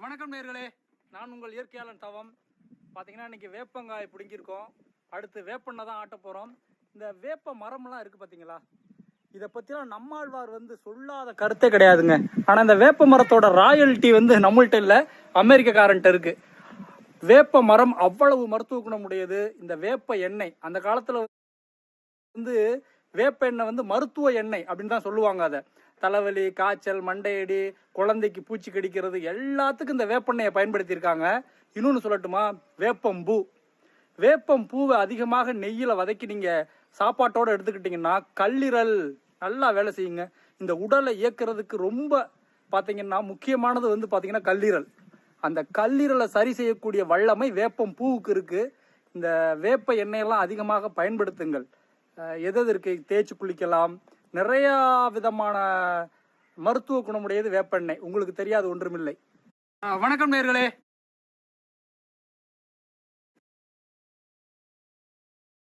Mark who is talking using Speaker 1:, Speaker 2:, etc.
Speaker 1: வணக்கம் நேர்களே. நான் உங்கள் இயற்கையாளன் தவம். பார்த்தீங்கன்னா இன்னைக்கு வேப்பங்காய் பிடுங்கியிருக்கோம். அடுத்து வேப்பண்ணை தான் ஆட்ட போகிறோம் இந்த வேப்ப மரம்லாம் இருக்குது பார்த்தீங்களா இதை பற்றிலாம் நம்மாழ்வார் வந்து சொல்லாத கருத்தே கிடையாதுங்க. ஆனால் இந்த வேப்ப மரத்தோட ராயல்ட்டி வந்து நம்மள்ட்ட இல்லை அமெரிக்கக்காரன்ட்ட இருக்குது வேப்ப மரம் அவ்வளவு மருத்துவ குணம் உடையது இந்த வேப்ப எண்ணெய் அந்த காலத்தில் வந்து வேப்ப எண்ணெய் வந்து மருத்துவ எண்ணெய் அப்படின்னு தான் சொல்லுவாங்க அதை. தலைவலி காய்ச்சல் மண்டையடி குழந்தைக்கு பூச்சி கடிக்கிறது எல்லாத்துக்கும் இந்த வேப்பெண்ணெயை பயன்படுத்தியிருக்காங்க. இன்னொன்று சொல்லட்டுமா? வேப்பம்பூ. வேப்பம் பூவை அதிகமாக நெய்யில் வதக்கி நீங்கள் சாப்பாட்டோடு எடுத்துக்கிட்டிங்கன்னா கல்லீரல் நல்லா வேலை செய்யுங்க. இந்த உடலை இயக்கிறதுக்கு ரொம்ப பார்த்தீங்கன்னா முக்கியமானது வந்து பார்த்தீங்கன்னா கல்லீரல். அந்த கல்லீரலை சரி செய்யக்கூடிய வல்லமை வேப்பம் பூவுக்கு இருக்குது இந்த வேப்ப எண்ணெயெல்லாம் அதிகமாக பயன்படுத்துங்கள். எது எது தேய்ச்சி குளிக்கலாம். நிறையா விதமான மருத்துவ குணமுடையது வேப்பெண்ணெய். உங்களுக்கு தெரியாது ஒன்றுமில்லை. வணக்கம் நேர்களே.